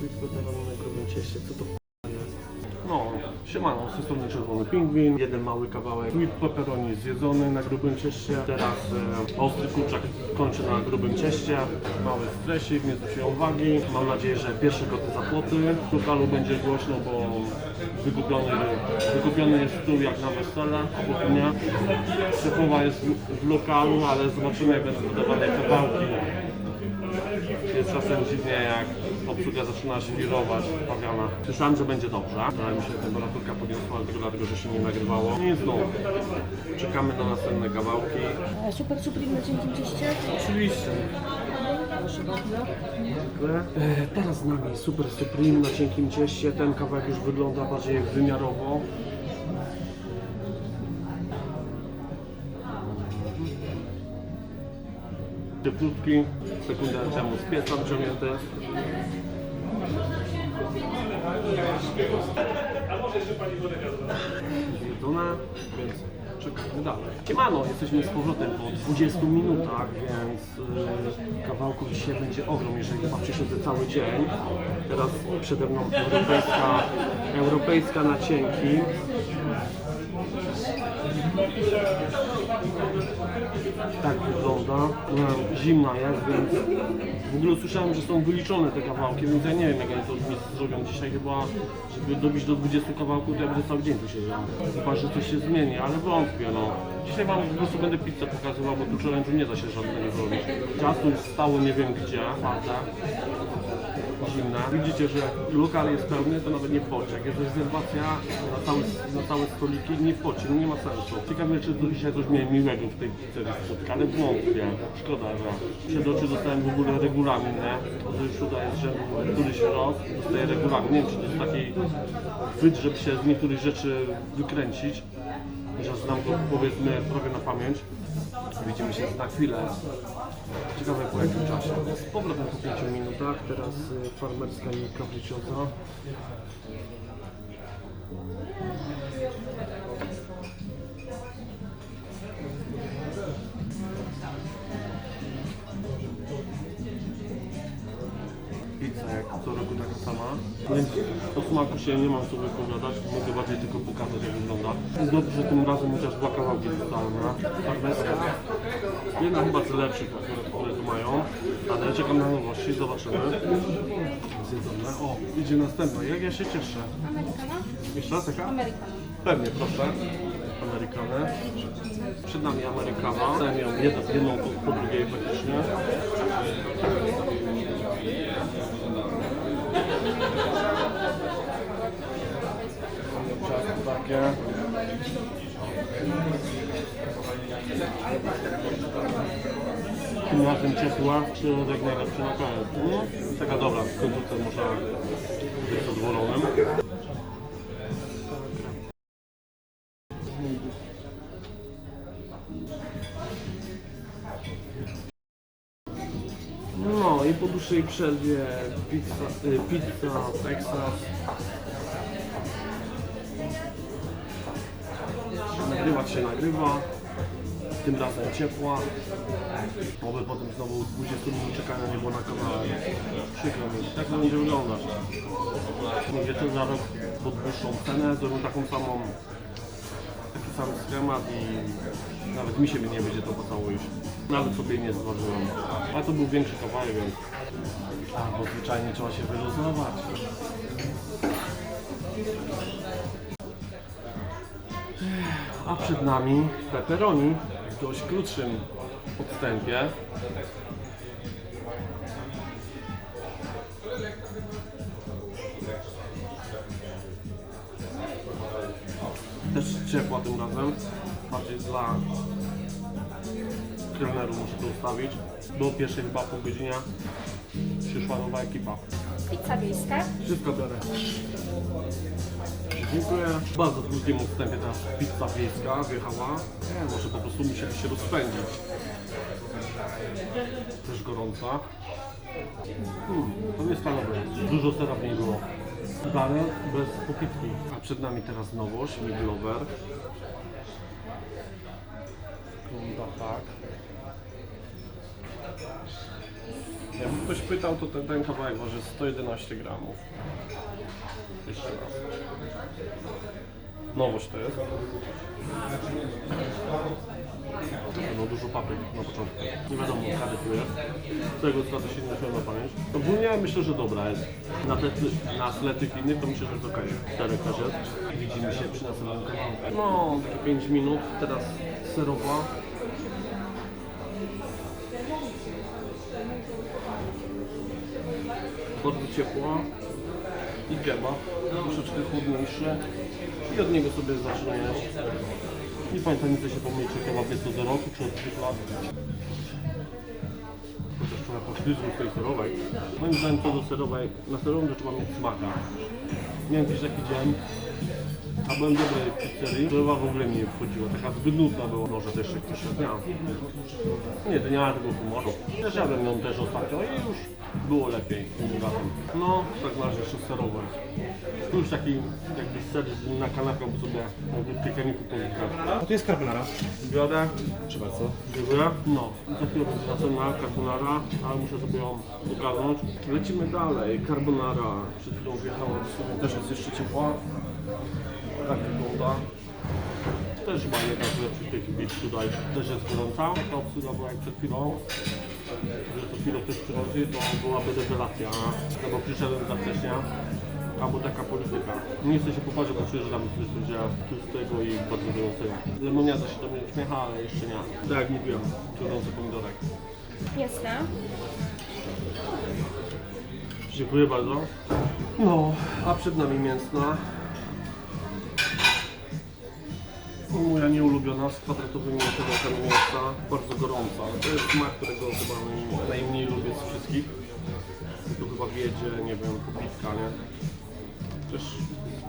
Sweet pepperoni na grubym cieście, co to? No, siemano, z tej strony czerwony pingwin, jeden mały kawałek. Sweet pepperoni zjedzony na grubym cieście, teraz e, ostry kurczak kończy na grubym cieście, mały stresik, nie zwróciłem uwagi, mam nadzieję, że pierwsze koty za płoty, w lokalu będzie głośno, bo wykupiony, wykupiony jest stół jak na wesele, obok mnie, szefowa jest w, w lokalu, ale zobaczymy jak będą podawane kawałki, jest czasem dziwnie, jak obsługa zaczyna świrować pawiana. Słyszałem, że będzie dobrze, ale mi się temperaturka podniosła, ale tylko dlatego, że się nie nagrywało. Nic no, czekamy na następne kawałki. E, Super Supreme na cienkim cieście. Oczywiście. E, teraz z nami Super Supreme na cienkim cieście. Ten kawałek już wygląda bardziej wymiarowo. Cieplutki, sekundę temu z pieca wyciągnięty. Zjedzone, więc czekamy dalej. Siemano, jesteśmy z powrotem po 20 minutach, więc yy, kawałków dzisiaj będzie ogrom, jeżeli chyba przysiedzę cały dzień. Teraz przede mną europejska, europejska na. No, zimna jest, więc w ogóle słyszałem, że są wyliczone te kawałki, więc ja nie wiem jak oni to mi zrobią dzisiaj chyba, żeby dobić do 20 kawałków, to ja będę cały dzień tu siedział. Chyba, że coś się zmieni, ale wątpię no. Dzisiaj wam po prostu będę pizzę pokazywał, bo tu challenge'u nie da się żadnego zrobić. Ciasto już stało nie wiem gdzie, zimne. Widzicie, że lokal jest pełny, to nawet nie wchodzi. Jak jest rezerwacja na całe, na całe stoliki, nie wchodzi, no nie ma sensu. Ciekawe, czy tu dzisiaj coś miałem miłego w tej pizzerii spotkać, ale wątpię. Szkoda, że przed oczy dostałem w ogóle regulamin, nie? To już tutaj jest rzędu któryś rok, dostaję regulamin. Nie wiem, czy to jest taki żeby się z niektórych rzeczy wykręcić. Że znam go powiedzmy prawie na pamięć. Widzimy się za chwilę. Ciekawe po jakim czasie. Z powrotem po 5 minutach, teraz y, farmerska i kapricioza. Co roku taka sama. Więc o smaku się nie mam co wypowiadać, mogę bardziej tylko pokazać jak wygląda. Jest dobrze, że tym razem chociaż dwa kawałki zostały, no. Farmerska. Jedna chyba z lepszych akurat, które tu mają, ale czekam na nowości, zobaczymy. Zjedzone. O, idzie następna, jak ja się cieszę. Amerykana? Jeszcze raz jaka? Amerykana. Pewnie, proszę. Amerykanę. Przed nami Amerykana. Dałem ją jedną, po drugiej praktycznie. Ciasto takie. Tym ciepła, środek najlepszy na koniec. No, taka dobra, w końcówce można być zadowolonym. No i po dłuższej przerwie pizza, y, pizza Texas. Nagrywać się nagrywa. Tym razem ciepła. Oby potem znowu 20 minut czekania nie było na kawałek. Przykro mi. Tak to będzie wyglądać. Mówię, to za rok pod wyższą cenę zrobią taką samą taki sam schemat i nawet mi się nie będzie to opłacało iść. Nawet sobie nie zważyłem. A to był większy kawałek, więc... A, bo zwyczajnie trzeba się wyluzować. A przed nami pepperoni w dość krótszym odstępie. Też ciepła tym razem. Bardziej dla kelnerów muszę to ustawić. Do pierwszej chyba pół godziny przyszła nowa ekipa. Pizza wiejska. Wszystko biorę. Dziękuję. W bardzo krótkim odstępie teraz pizza wiejska wjechała. Nie, może po prostu musieli się rozpędzić. Też gorąca. Hmm, to nie stanowe. Dużo sera w niej było. Dane bez popitki. A przed nami teraz nowość, Miglover. Wygląda tak. Jakby ktoś pytał, to ten, ten kawałek waży 111 gramów. Jeszcze raz. Nowość to jest. No dużo papryk na początku. Nie wiadomo, kiedy tu jest. Z tego co się nie na pamięć. Ogólnie myślę, że dobra jest. Na, te, na tych innych to myślę, że jest okej. Czterech też jest. Widzimy się przy następnym kawałku. No, takie 5 minut. Teraz serowa. Bardzo ciepła. I kebab. Troszeczkę chłodniejszy. I od niego sobie zacznę jeść. Nie pamiętam nic, się pomyli, czy kebab jest od roku, czy od 3 lat. Chociaż trochę poślizgu z tej serowej. Moim zdaniem co do serowej, na serową trzeba mieć smaka. Wiem, gdzieś taki dzień, a byłem dobry w pizzerii, serowa w ogóle mi nie wchodziła, taka zbyt nudna była. Może też jakiś dnia. Nie, to nie ma tego humoru. Też jadłem ją też ostatnio i już było lepiej tym razem. No, tak na razie jeszcze serowe. Tu już taki jakby ser na kanapę by sobie jakby piekaniku powitać. A tu jest carbonara. Biorę, Proszę bardzo. Dziękuję. No, za chwilę będzie następna carbonara, ale muszę sobie ją ogarnąć. Lecimy dalej. Carbonara. Przed chwilą wjechała też jest jeszcze ciepła. Tak wygląda. Też chyba jedna z lepszych tych bit tutaj. Też jest gorąca. Taka obsługa była jak przed chwilą. Że co chwilę ktoś przychodzi, to byłaby rewelacja. No bo przyszedłem za wcześnie. Albo taka polityka. Nie chcę się popatrzeć, bo czuję, że tam coś będzie tłustego i bardzo gorącego. Lemoniada się do mnie uśmiecha, ale jeszcze nie. Tak jak mówiłem, gorący pomidorek. Jasne. Dziękuję bardzo. No, a przed nami mięsna. Moja nieulubiona z kwadratowymi kawałkami mięsa. Bardzo gorąca. To jest smak, którego chyba naj- najmniej lubię z wszystkich. To chyba wiedzie, nie wiem, popitka, nie? Też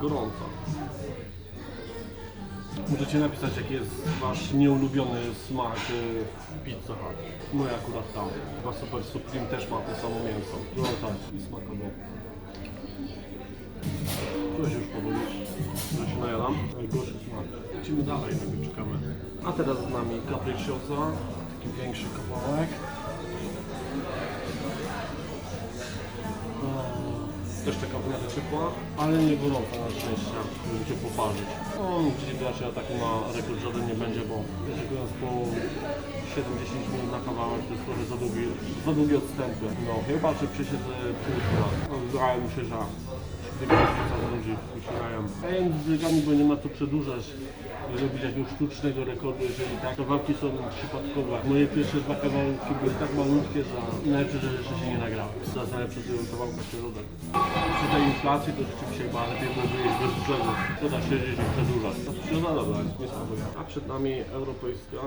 gorąca. Możecie napisać, jaki jest wasz nieulubiony smak y, w Pizza Hut. No akurat tam. Chyba Super Supreme też ma to samo mięso. Gorąca i smakowo. Coś już powoli, że się najadam. Najgorszy smak. Lecimy dalej, go czekamy. A teraz z nami capricciosa, taki większy kawałek. Eee, Też taka w miarę ciepła, ale nie gorąca na szczęście, żeby się poparzyć. No, gdzieś raczej ataku na rekord żaden nie będzie, bo oczekując po 7-10 minut na kawałek to jest trochę za długi, za długie odstępy. No, chyba czy przesiedzę pół dnia. No, wydaje mi się, że uciekają. A ja z biegami, bo nie ma co przedłużać i robić jakiegoś sztucznego rekordu, jeżeli tak. Kawałki są przypadkowe. Moje pierwsze dwa kawałki były tak malutkie, że najlepsze, że jeszcze się nie nagrały. Teraz najlepsze to kawałka środek. Przy tej inflacji to rzeczywiście chyba lepiej byłoby jeść bez brzegu. Szkoda siedzieć i przedłużać. To przyroda dobra, jest nie smakuje. A przed nami europejska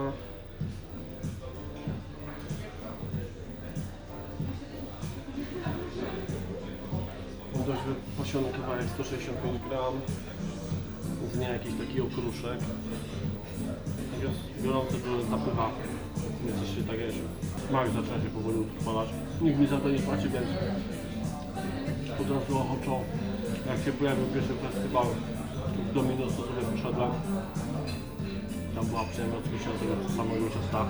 dość wypasiony kawałek 165 gram. Z nie jakiś taki okruszek. Natomiast gorący to zapycha. Więc się tak jest. Smak zaczyna się powoli utrwalać. Nikt mi za to nie płaci, więc od razu ochoczo. Jak się pojawił pierwszy festiwal w Dominos, to sobie poszedłem. Tam była przyjemność od tego samego ciasta.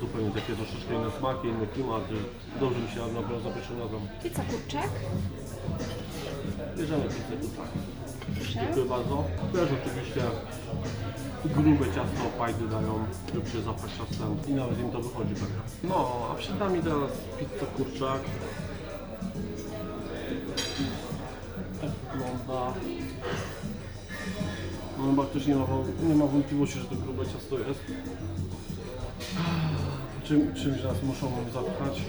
Zupełnie takie troszeczkę inne smaki, inny klimat. Dobrze mi się odnowił za pierwszym razem. Pizza kurczak. Bierzemy pizzę tutaj. Dziękuję bardzo. Też oczywiście grube ciasto fajdy dają, żeby się zapach ciastem i nawet im to wychodzi pewnie. No, a przed nami teraz pizza kurczak. Tak wygląda. No chyba ktoś nie ma, nie ma wątpliwości, że to grube ciasto jest. Czym, czymś nas muszą zapchać.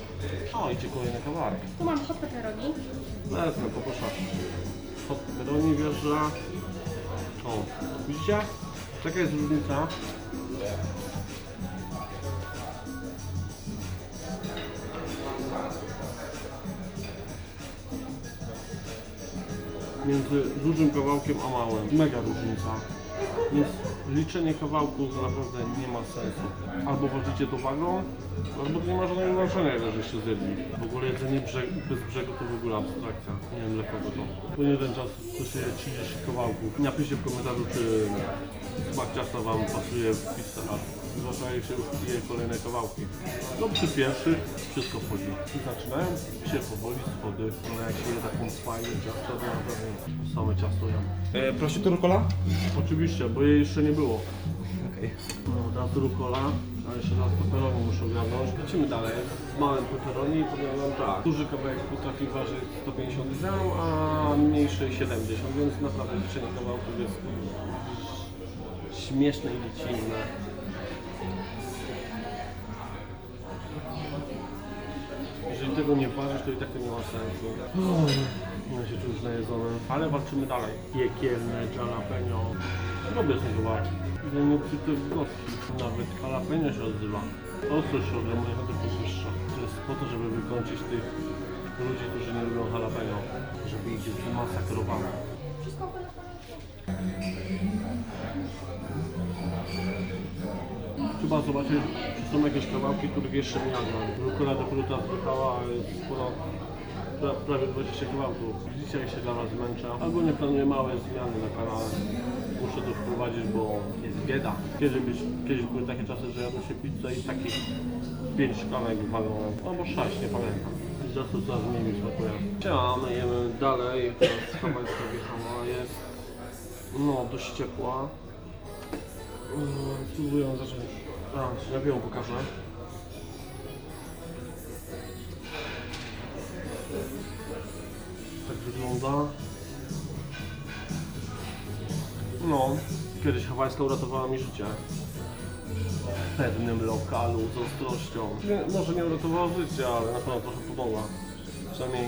O, idzie kolejny kawałek. Tu mam hot pepperoni. Wezmę, poproszę. Pod pepperoni wjeżdża. O, widzicie? Taka jest różnica. Między dużym kawałkiem a małym. Mega różnica. Więc liczenie kawałków naprawdę nie ma sensu. Albo ważycie to wagą, albo nie ma żadnego znaczenia, ile żeście zjedli. W ogóle jedzenie brzeg, bez brzegu to w ogóle abstrakcja. Nie wiem dla kogo to. Po jeden czas to się je 30 kawałków. Napiszcie w komentarzu, czy smak ciasta Wam pasuje w Pizza. Zaczynają się już pije kolejne kawałki. No przy pierwszych wszystko wchodzi. I zaczynają się powoli schody, ale jak się je taką fajną ciasto, to naprawdę same ciasto jem. E, prosi tu rukola? Oczywiście, bo jej jeszcze nie było. Okej. No, teraz rukola, a jeszcze raz pepperoni muszę ogarnąć. Lecimy dalej. Z małym pepperoni powiem wam tak. Duży kawałek potrafi ważyć 150 gram, a mniejszy 70, więc naprawdę liczenie kawałków jest śmieszne i dziecinne. Tego nie ważysz, to i tak to nie ma sensu. Ja się czuję już najedzony, ale walczymy dalej. Piekielne jalapeno. Dobre są kawałki. Ja nie przy gości. Nawet jalapeno się odzywa. Ostrość się ogromnie trochę podwyższa. To jest po to, żeby wykończyć tych ludzi, którzy nie lubią jalapeno. Żeby ich zmasakrowało. Wszystko Trzeba zobaczyć, czy są jakieś kawałki, których jeszcze nie jadłem. Rukola dopiero teraz wychała, a jest ponad pra, prawie 20 kawałków. Dzisiaj się dla Was zmęczę. Ogólnie planuję małe zmiany na kanale. Muszę to wprowadzić, bo jest bieda. Kiedyś, kiedyś były takie czasy, że jadło się pizzę i takich 5 szklanek walnąłem. Albo 6, nie pamiętam. Za to coraz mniej mi smakuje. Ciao, jemy dalej. Teraz kawałka wjechała jest no dość ciepła. Yy, Spróbuję zacząć. A, lepiej ją pokażę. Tak wygląda. No, kiedyś hawajska uratowała mi życie. W pewnym lokalu z ostrością. Nie, może nie uratowała życia, ale na pewno trochę pomogła. Przynajmniej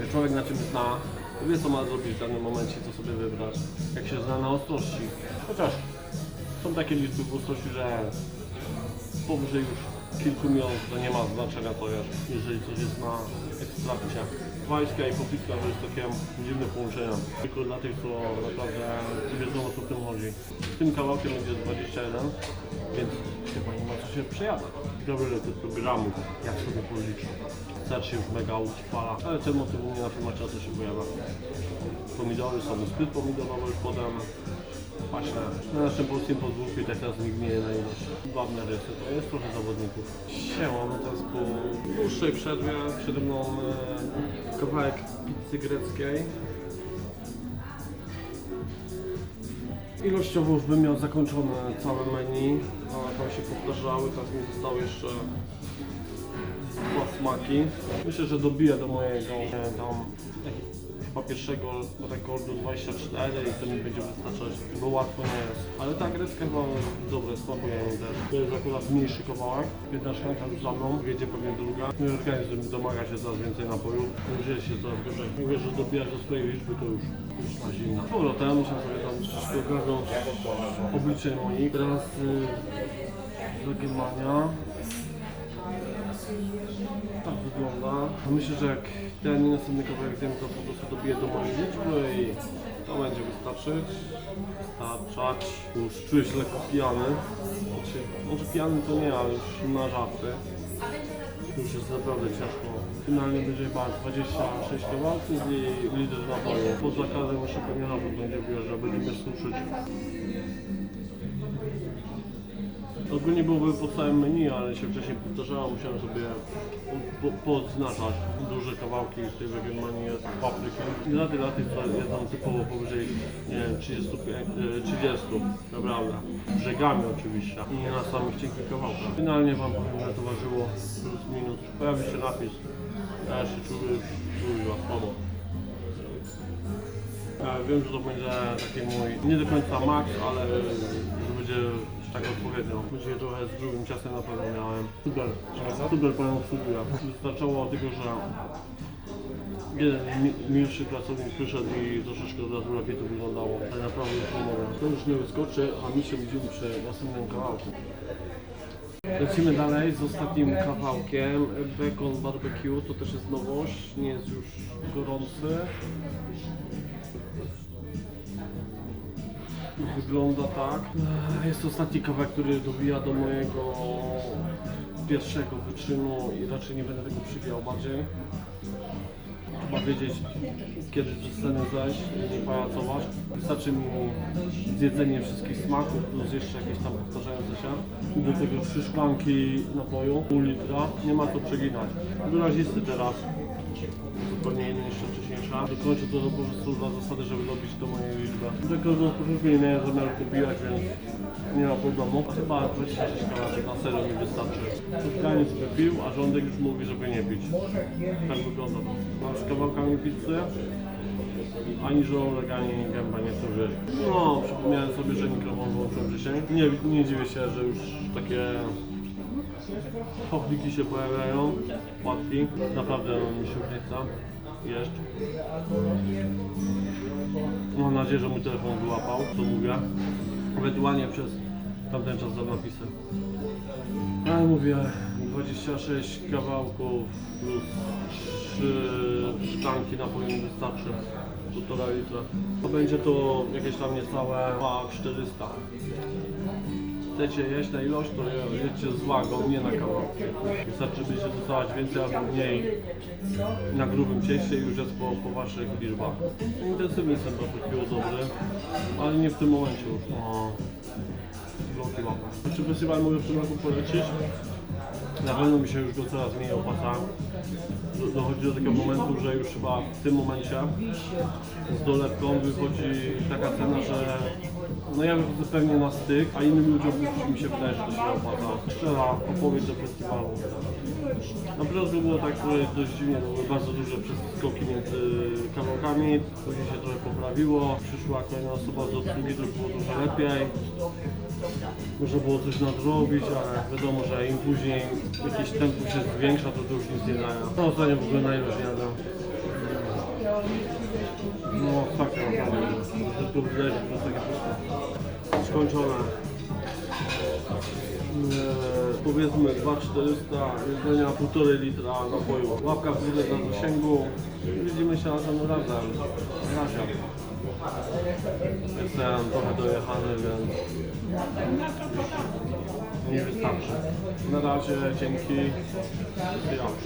jak człowiek na czymś zna, to wie co ma zrobić w danym momencie, co sobie wybrać. Jak się zna na ostrości. Chociaż są takie liczby w ostrości, że powyżej już kilku milionów to nie ma znaczenia to jest, jeżeli coś jest na ekstrakcie. Wajska i popitka to jest takie dziwne połączenie. Tylko dla tych, co naprawdę wiedzą o co w tym chodzi. Z tym kawałkiem będzie 21, więc chyba nie ma co się przejadać. Ciekawe, że tych programów, jak sobie policzę. Ser się już mega utrwala, ale ten motyw u mnie na filmach często się pojawia. Pomidory są zbyt pomidorowe już kwaśne. Na naszym polskim podwórku i tak teraz nikt nie je na ilość. Ładne rysy, to jest trochę zawodników. Siemam teraz po dłuższej przerwie, przede mną e, kawałek pizzy greckiej. Ilościowo już bym miał zakończone całe menu, ale tam się powtarzały, teraz mi zostały jeszcze dwa smaki. Myślę, że dobiję do mojego e, tam chyba pierwszego rekordu 24 i to mi będzie wystarczać, bo łatwo nie jest. Ale ta grecka chyba dobre, mi też. To jest akurat mniejszy kawałek, jedna szklanka już za mną, wiedzie pewnie druga. Mój organizm domaga się coraz więcej napojów, będzie się coraz gorzej. Mówię, że dobijasz do swojej liczby, to już, już na zimna. Z powrotem muszę sobie tam troszeczkę ogarnąć oblicze moich. Teraz yy, zagiemania. Wygląda. Myślę, że jak ten i następny kawałek zjem, to po prostu dobiję do mojej liczby i to będzie wystarczyć. Wystarczać. Już czuję się lekko pijany. Znaczy, może pijany to nie, ale już na żarty. Już jest naprawdę ciężko. Finalnie będzie chyba 26 kawałków i lider napoju. Pod zakazem jeszcze pewnie będzie wjeżdżał, będziemy suszyć. Ogólnie byłoby po całym menu, ale się wcześniej powtarzało, musiałem sobie po, duże kawałki z tej weganmanii jest papryki. I dla tych, co jedzą typowo powyżej nie wiem, 35, e, 30, naprawdę. Brzegami oczywiście i na samych cienkich kawałkach. Finalnie Wam powiem, że to ważyło plus minus. Pojawi się napis. Ja się czuję czuję słabo. Ja wiem, że to będzie taki mój, nie do końca max, ale że będzie tak odpowiednio. Będzie trochę z grubym ciastem na pewno miałem. Super, super panią obsługuje. Wystarczało tylko, że jeden mi- milszy pracownik przyszedł i troszeczkę od razu lepiej to wyglądało. Tak naprawdę już nie mogę. To już nie wyskoczy, a mi się widzimy przy następnym kawałku. Lecimy dalej z ostatnim kawałkiem. Bacon barbecue to też jest nowość, nie jest już gorący. Wygląda tak. Jest to ostatni kawałek, który dobija do mojego pierwszego wyczynu i raczej nie będę tego przybijał bardziej. trzeba wiedzieć, kiedy ze sceny zejść i nie pajacować. Wystarczy mi zjedzenie wszystkich smaków plus jeszcze jakieś tam powtarzające się. Do tego trzy szklanki napoju, pół litra. Nie ma co przeginać. Wyrazisty teraz. Wcześniejsza. Dokończę to po prostu dla zasady, żeby dobić do mojej liczby. Tylko do początku nie zamiaru popijać, więc nie ma problemu. Chyba 26 kawałek na serio mi wystarczy. Spotkanie sobie pił, a rządek już mówi, żeby nie pić. Tak wygląda to. A z kawałkami pizzy ani żołądek, ani gęba nie chcą żyć. No, przypomniałem sobie, że mikrofon włączyłem wcześniej. Nie, nie dziwię się, że już takie chochliki się pojawiają, płatki. Naprawdę mi się nie jeść. Mam nadzieję, że mój telefon wyłapał, co mówię. Ewentualnie przez tamten czas za napisy. Ale mówię, 26 kawałków plus 3 szklanki napoju mi wystarczy. 1,5 litra. To będzie to jakieś tam niecałe 400. Chcecie jeść na ilość, to je- jedźcie z wagą, nie na kawałki. Wystarczy będziecie dostawać więcej albo mniej na grubym cieście i już jest po, po waszych liczbach. Intensywny jestem trochę pił dobry, ale nie w tym momencie już. O, wielki łapę. Czy festiwal mogę w tym roku polecić? Na pewno mi się już go coraz mniej opłaca. Do- Dochodzi do takiego momentu, że już chyba w tym momencie z dolewką wychodzi taka cena, że no ja wychodzę pewnie na styk, a innym ludziom już mi się wydaje, że to się opłaca. Szczera odpowiedź do festiwalu. Na początku było tak dość dziwnie, były bardzo duże przeskoki między kawałkami, później się trochę poprawiło, przyszła kolejna osoba z obsługi, to było trochę lepiej. Można było coś nadrobić, ale wiadomo, że im później jakieś tempo się zwiększa, to to już nic nie daje. No ostatnio w ogóle na jadam. No tak, naprawdę. Tylko wydaje się, że to jest takie proste. Skończone. Eee, powiedzmy 2400 jedzenia, 1,5 litra napoju. Łapka w górę na zasięgu. Widzimy się razem razem. Na razie. Jestem trochę dojechany, więc mi wystarczy. Na razie, dzięki.